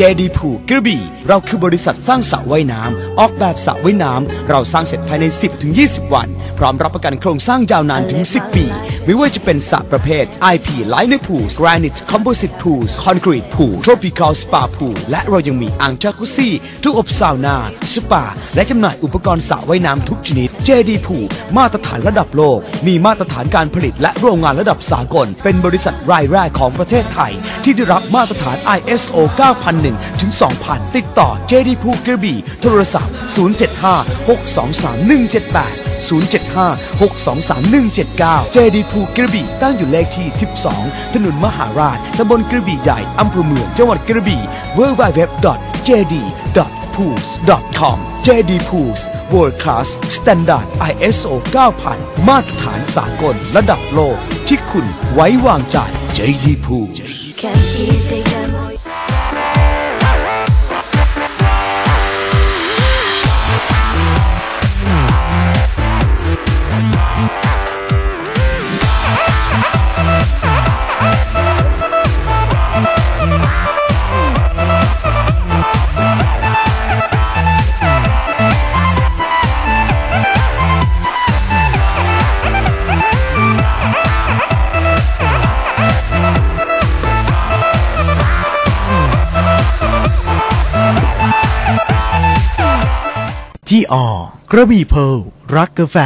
JD Pool กระบี่ เราคือบริษัทสร้างสระว่ายน้ำออกแบบสระว่ายน้ำเราสร้างเสร็จภายใน 10-20 วัน พร้อมรับประกันโครงสร้างยาวนานถึง 10 ปี ไม่ว่าจะเป็นสระประเภท IP Liner Pools Granite Composite Pools Concrete Pool Tropical Spa Pool และเรายังมีอ่างจากุซซี่ทุกอบซาวนา สปา และจำหน่ายอุปกรณ์สระว่ายน้ำทุกชนิด JD Pool มาตรฐานระดับโลก มีมาตรฐานการผลิตและโรงงานระดับสากล เป็นบริษัทรายแรกของประเทศไทย ที่ได้รับมาตรฐาน ISO 9001ถึง2000 ติดต่อ JD Pool กระบี่โทรศัพท์ 075 623 178 075 623 179 JD ภูกระบี่ตั้งอยู่เลขที่ 12 ถนนมหาราช ตำบลกระบี่ใหญ่ อำเภอเมือง จังหวัดกระบี่ www.jd.pools.com JD Pools World Class Standard ISO 9000 มาตรฐานสากลระดับโลก ที่คุณไว้วางใจ JD Pools จีออกระบี่เพลรักกาแฟ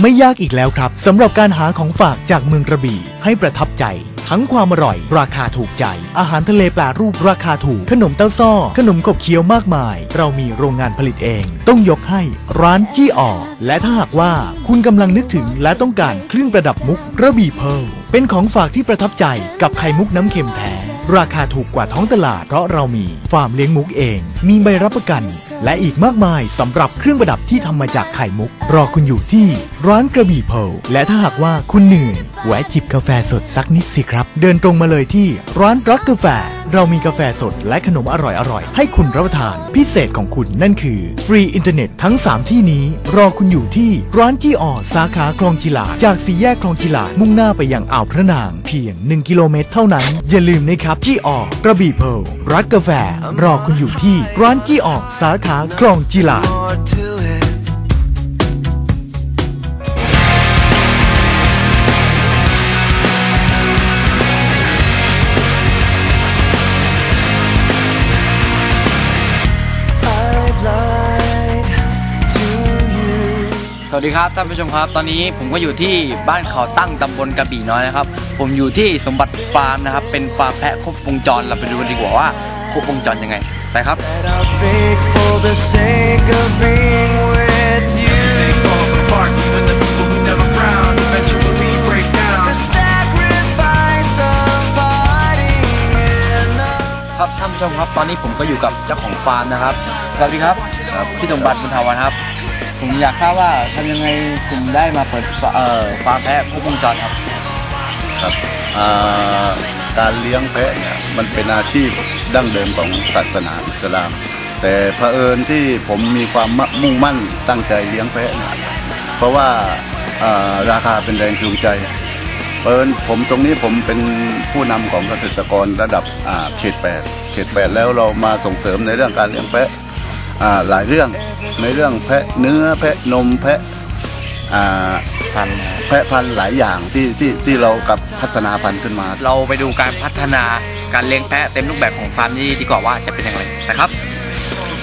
ไม่ยากอีกแล้วครับสำหรับการหาของฝากจากเมืองกระบี่ให้ประทับใจ ทั้งความอร่อย ราคาถูกใจ อาหารทะเลแปลรูปราคาถูก ขนมเต้าซ้อ ขนมขบเคี้ยวมากมาย เรามีโรงงานผลิตเอง ต้องยกให้ร้านจี้ออและถ้าหากว่าคุณกำลังนึกถึงและต้องการเครื่องประดับมุกกระบี่เพลเป็นของฝากที่ประทับใจกับไข่มุกน้ำเค็มแท้ ราคาถูกกว่าท้องตลาดเพราะเรามีฟาร์มเลี้ยงมุกเอง มีใบรับประกัน และอีกมากมายสำหรับเครื่องประดับที่ทำมาจากไข่มุก รอคุณอยู่ที่ร้านกระบี่เพลและถ้าหากว่าคุณเหนื่อย แวะจิบกาแฟสดสักนิดสิครับ เดินตรงมาเลยที่ร้านรักกาแฟ เรามีกาแฟสดและขนมอร่อยๆ ให้คุณรับประทาน พิเศษของคุณนั่นคือ ฟรีอินเทอร์เน็ตทั้ง 3 ที่นี้ รอคุณอยู่ที่ร้านจี้ออสาขาคลองจิลา จากสี่แยกคลองจิลา มุ่งหน้าไปยังอ่าวพระนาง เพียง 1 กิโลเมตรเท่านั้น อย่าลืมนะครับจี้ออกระบี่เพลรักกาแฟ รอคุณอยู่ที่ร้านจี้ออสาขาคลองจิลา วัสดีครับท่านผู้ชมครับ ตอนนี้ผมก็อยู่ที่บ้านเขาตั้งตำบลกระบี่น้อยนะครับ ผมอยู่ที่สมบัติฟาร์มนะครับ เป็นฟาร์มแพะครบวงจรเราไปดูกันดีกว่าว่าครบวงจรยังไงไปครับ ครับท่านผู้ชมครับตอนนี้ผมก็อยู่กับเจ้าของฟาร์มนะครับสวัสดีครับพี่สมบัติบุญทาวันครับ ผมอยากทราบว่าทำยังไงผมได้มาเปิดฟาเอ่อฟาร์มแพะครบวงจรครับ ครับอ่าการเลี้ยงแพะเนี่ยมันเป็นอาชีพดั้งเดิมของศาสนาอิสลาม แต่เผอิญที่ผมมีความมุ่งมั่นตั้งใจเลี้ยงแพะเนี่ยเพราะว่าอ่าราคาเป็นแรงจูงใจเผอิญผมตรงนี้ผมเป็นผู้นำของเกษตรกรระดับเขตแปดเขตแปดแล้วเรามาส่งเสริมในเรื่องการเลี้ยงแพะ หลายเรื่องในเรื่องแพะเนื้อแพะนมแพะอ่าพันธุ์แพะพันธุ์หลายอย่างที่ที่ที่เรากับพัฒนาพันธุ์ขึ้นมา เราไปดูการพัฒนาการเลี้ยงแพะเต็มรูปแบบของฟาร์มนี้ดีกว่าว่าจะเป็นยังไงนะครับ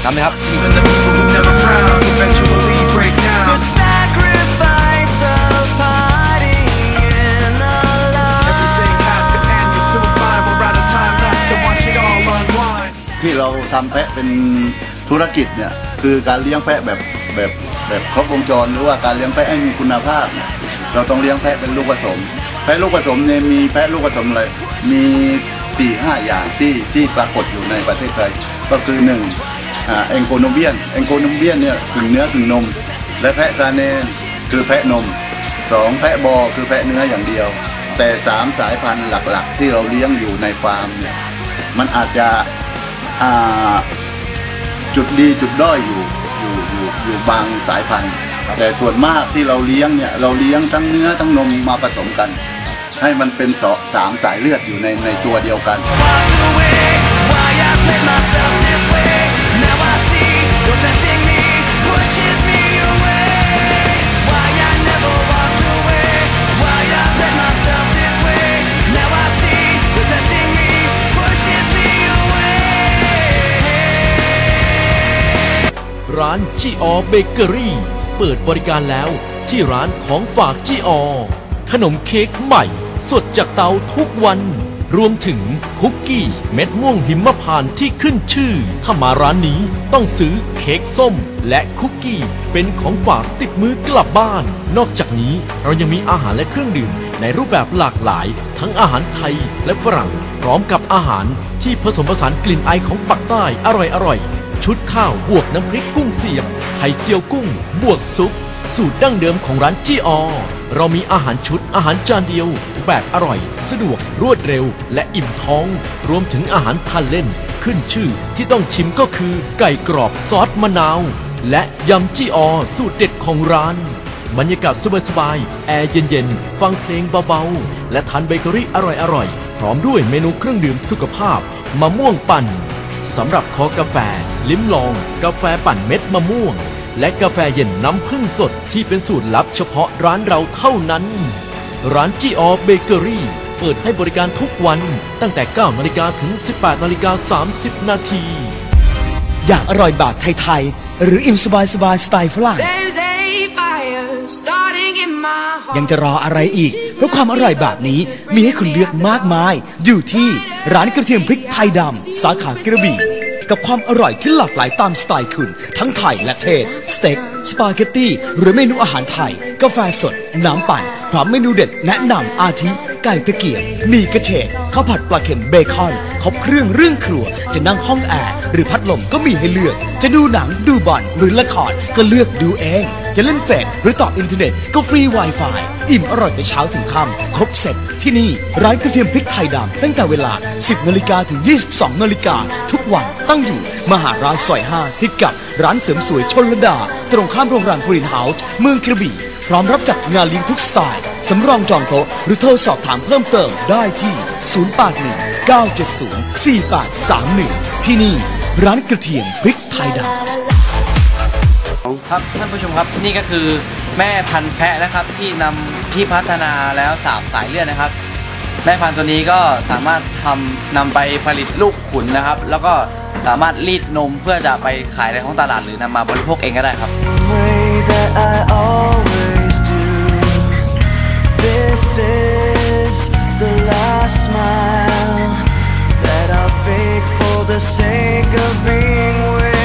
ทำเลยครับ Even the people who never frown eventually break The down. sacrifice of parting in love. Everything has to end. You're so fine. We're out of time left to watch it all unwind. ที่เราทำแพะเป็น ธุรกิจเนี่ยคือการเลี้ยงแพะแบบแบบแบบครบวงจรหรือว่าการเลี้ยงแพะให้มีคุณภาพเนี่ยเราต้องเลี้ยงแพะเป็นลูกผสม แพะลูกผสมเนี่ยมีแพะลูกผสมอะไรมี4ี่ห้าอย่างที่ที่ปรากฏอยู่ในประเทศไทยก็คือหนึ่งอ่าเอ็งโกนมเบียนเอ็งโกนมเบียนเนี่ยถึงเนื้อถึงนม และแพะซาเนนคือแพะนมสองแพะบอคือแพะเนื้ออย่างเดียว แต่สามสายพันธุ์หลักๆ ที่เราเลี้ยงอยู่ในฟาร์มเนี่ยมันอาจจะอ่า จุดดีจุดด้อยอยู่อยู่อยู่อยู่บางสายพันธุ์ แต่ส่วนมากที่เราเลี้ยงเนี่ยเราเลี้ยงทั้งเนื้อทั้งนมมาผสมกัน ให้มันเป็นสอสามสายเลือดอยู่ในในตัวเดียวกัน Now I see your destiny ร้านจีออเบเกอรี่ เปิดบริการแล้วที่ร้านของฝากจีออ ขนมเค้กใหม่ สดจากเตาทุกวัน รวมถึงคุกกี้ เม็ดม่วงหิมพานต์ที่ขึ้นชื่อ ถ้ามาร้านนี้ต้องซื้อเค้กส้ม และคุกกี้เป็นของฝากติดมือกลับบ้าน นอกจากนี้เรายังมีอาหารและเครื่องดื่ม ในรูปแบบหลากหลาย ทั้งอาหารไทยและฝรั่ง พร้อมกับอาหารที่ผสมผสานกลิ่นไอของปักใต้อร่อยๆ ชุดข้าวบวกน้ำพริกกุ้งเสียบ ไข่เจียวกุ้ง บวกซุป สูตรดั้งเดิมของร้านจีออเรามีอาหารชุดอาหารจานเดียว แบบอร่อย สะดวกรวดเร็ว และอิ่มท้อง รวมถึงอาหารทานเล่น ขึ้นชื่อที่ต้องชิมก็คือ ไก่กรอบซอสมะนาว และยำจีออสูตรเด็ดของร้านบรรยากาศสบายๆ แอร์เย็นๆ ฟังเพลงเบาๆ และทานเบเกอรี่อร่อยๆ พร้อมด้วยเมนูเครื่องดื่มสุขภาพ มะม่วงปั่น สำหรับคอกาแฟ ลิ้มลอง กาแฟปั่นเม็ดมะม่วง และกาแฟเย็นน้ำผึ้งสดที่เป็นสูตรลับเฉพาะร้านเราเท่านั้น ร้านจีออเบเกอรี่เปิดให้บริการทุกวันตั้งแต่ 9 นาฬิกาถึง 18 นาฬิกา 30 นาที อยากอร่อยแบบไทยๆ หรืออิ่มสบายสบายๆสไตล์ฝรั่ง There's a fire starting in my heart. ยังจะรออะไรอีก เพราะความอร่อยแบบนี้มีให้คุณเลือกมากมาย อยู่ที่ร้านกระเทียมพริกไทยดำสาขากระบี่ กับความอร่อยที่หลากหลายตามสไตล์คุณ ทั้งไทยและเทศ สเต็ก สปาเกตตี้ หรือเมนูอาหารไทย กาแฟสด น้ำปั่น พร้อมเมนูเด็ดแนะนำอาทิ ไก่ตะเกียบมีกระเฉดข้าวผัดปลาเค็มเบคอน ครบเครื่องเรื่องครัว จะนั่งห้องแอร์หรือพัดลมก็มีให้เลือก จะดูหนังดูบอลหรือละครก็เลือกดูเอง จะเล่นเฟซหรือต่ออินเทอร์เน็ตก็ฟรี Wi-Fi อิ่มอร่อยไปเช้าถึงค่ำครบเสร็จ ที่นี่ ร้านกระเทียมพริกไทยดำตั้งแต่เวลา 10นาฬิกาถึง 22นาฬิกาทุกวันตั้งอยู่ มหาราชซอย 5 ติดกับร้านเสริมสวยชนลดา ตรงข้ามโรงแรมกรีนเฮาส์เมืองกระบี่ พร้อมรับจัดงานเลี้ยงทุกสไตล์ สำรองจองโต๊ะหรือโทรสอบถามเพิ่มเติมได้ที่ 081 970 4831 ที่นี่ ร้านกระเทียมพริกไทยดำครับท่านผู้ชมครับนี่ก็คือแม่พันธุ์แพะนะครับที่นำ ที่พัฒนาแล้วสามสายเลือดนะครับ แม่พันธุ์ตัวนี้ก็สามารถทำนำไปผลิตลูกขุนนะครับ แล้วก็สามารถรีดนมเพื่อจะไปขายในท้องตลาดหรือนำมาบริโภคเองก็ได้ครับ way that I always do. This is the last smile that I'll fake for the sake of being with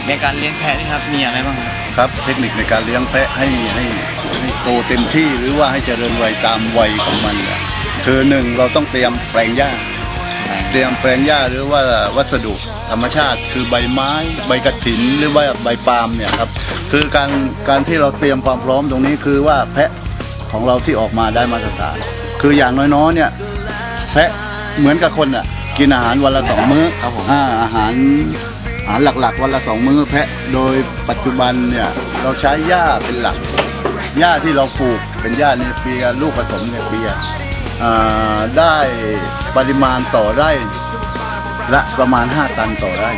คนิคในการเลี้ยงแพะนี่ครับมีอะไรบ้างครับครับเทคนิคในการเลี้ยงแพะให้ให้ให้โตเต็มที่หรือว่าให้เจริญวัยตามวัยของมันเนี่ยคือหนึ่งเราต้องเตรียมแปลงหญ้า เตรียมแปลงหญ้าหรือว่าวัสดุธรรมชาติ คือใบไม้ ใบกระถินหรือว่าใบปาล์มเนี่ยครับคือการการที่เราเตรียมความพร้อมตรงนี้คือว่าแพะของเราที่ออกมาได้มาตรฐานคืออย่างน้อยๆเนี่ยแพะเหมือนกับคนอะกินอาหารวันละสองมื้อครับผมอ่าอาหาร อาหารหลักๆ วันละสองมื้อแพะโดยปัจจุบันเนี่ยเราใช้หญ้าเป็นหลักหญ้าที่เราปลูกเป็นหญ้าเนเปียลูกผสมเนเปียได้ปริมาณต่อไร่ละประมาณ 5 ตันต่อไร่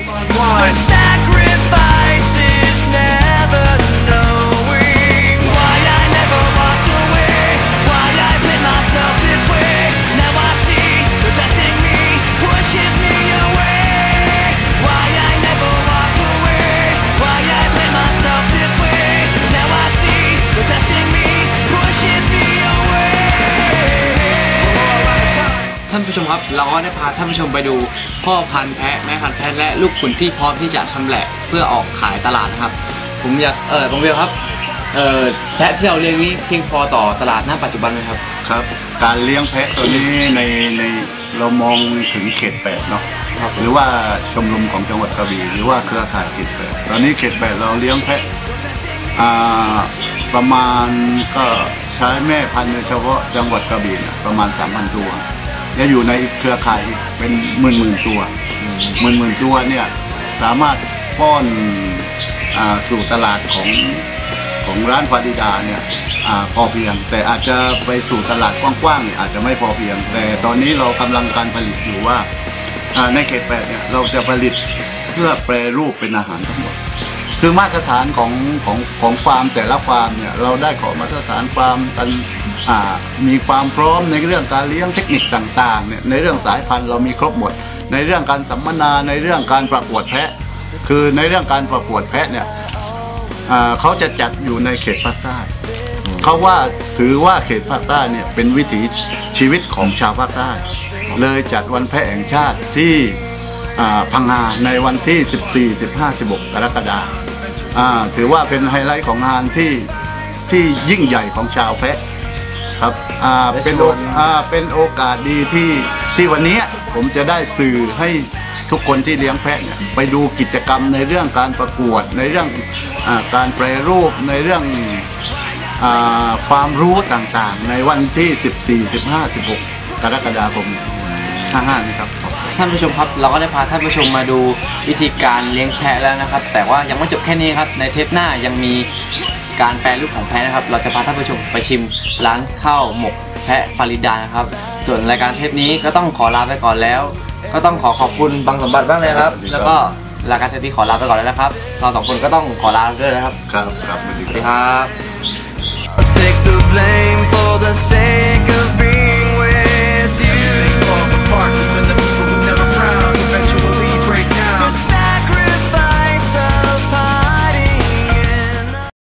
ผู้ชมครับเราก็ได้พาท่านผู้ชมไปดู พ่อพันธุ์แพะแม่พันธุ์แพะและลูกขุนที่พร้อมที่จะชำแหละเพื่อออกขายตลาดนะครับ ผมอยากเออผมเบียวครับเออแพะที่เราเลี้ยงนี้เพียงพอต่อตลาดหน้าปัจจุบันไหมครับ ครับ การเลี้ยงแพะตัวนี้ในในเรามองถึงเขตแปดเนาะครับหรือว่าชมรมของจังหวัดกระบี่หรือว่าเครือข่ายเขตแปดตอนนี้เขตแปดเราเลี้ยงแพะอ่าประมาณก็ใช้แม่พันธุ์เฉพาะจังหวัดกระบี่เนี่ยประมาณ3,000ตัว และอยู่ในเครือข่ายอีกเป็นหมื่นหมื่นๆตัวหมื่นหมื่นๆตัวเนี่ยสามารถป้อนอาสู่ตลาดของของร้านฟาริดาเนี่ยอาพอเพียง แต่อาจจะไปสู่ตลาดกว้างๆเนี่ยอาจจะไม่พอเพียง แต่ตอนนี้เรากำลังการผลิตอยู่ว่าอ่าในเขตแปดเนี่ยเราจะผลิตเพื่อแปรรูปเป็นอาหารทั้งหมด คือมาตรฐานของของของฟาร์มแต่ละฟาร์มเนี่ยเราได้ขอมาตรฐานฟาร์มกันอ่า มีความพร้อมในเรื่องการเลี้ยงเทคนิคต่างๆเนี่ยในเรื่องสายพันธุ์เรามีครบหมด ในเรื่องการสัมมนาในเรื่องการประกวดแพะ คือในเรื่องการประกวดแพะเนี่ยเขาจะจัดอยู่ในเขตภาคใต้เขาว่าถือว่าเขตภาคใต้เนี่ยเป็นวิถีชีวิตของชาวภาคใต้ เลยจัดวันแพะแห่งชาติที่พังงาในวันที่ 14 15 16 กรกฎาคมถือว่าเป็นไฮไลท์ของงานที่ที่ยิ่งใหญ่ของชาวแพะ ครับอ่าเป็นโออ่าเป็นโอกาสดีที่ที่วันนี้ผมจะได้สื่อให้ทุกคนที่เลี้ยงแพะเนี่ยไปดูกิจกรรมในเรื่องการประกวด ในเรื่องอาการแปรรูปในเรื่องอาความรู้ต่างๆ ในวันที่ 14 15 16 กรกฎาคม55นี้ครับ ท่านผู้ชมครับเราก็ได้พาท่านผู้ชมมาดูวิธีการเลี้ยงแพะแล้วนะครับ แต่ว่ายังไม่จบแค่นี้ครับในเทปหน้ายังมี การแปรรูปของแพะนะครับ เราจะพาท่านผู้ชมไปชิมร้านข้าวหมกแพะฟาริดานะครับ ส่วนรายการเทปนี้ก็ต้องขอลาไปก่อนแล้ว ก็ต้องขอขอบคุณบางสมบัติบ้างเลยครับ แล้วก็รายการเทปนี้ขอลาไปก่อนแล้วนะครับ เราสองคนก็ต้องขอลาด้วยนะครับ ครับครับสวัสดีสวัสคดีรับครับ I'll take the blame for the sake of being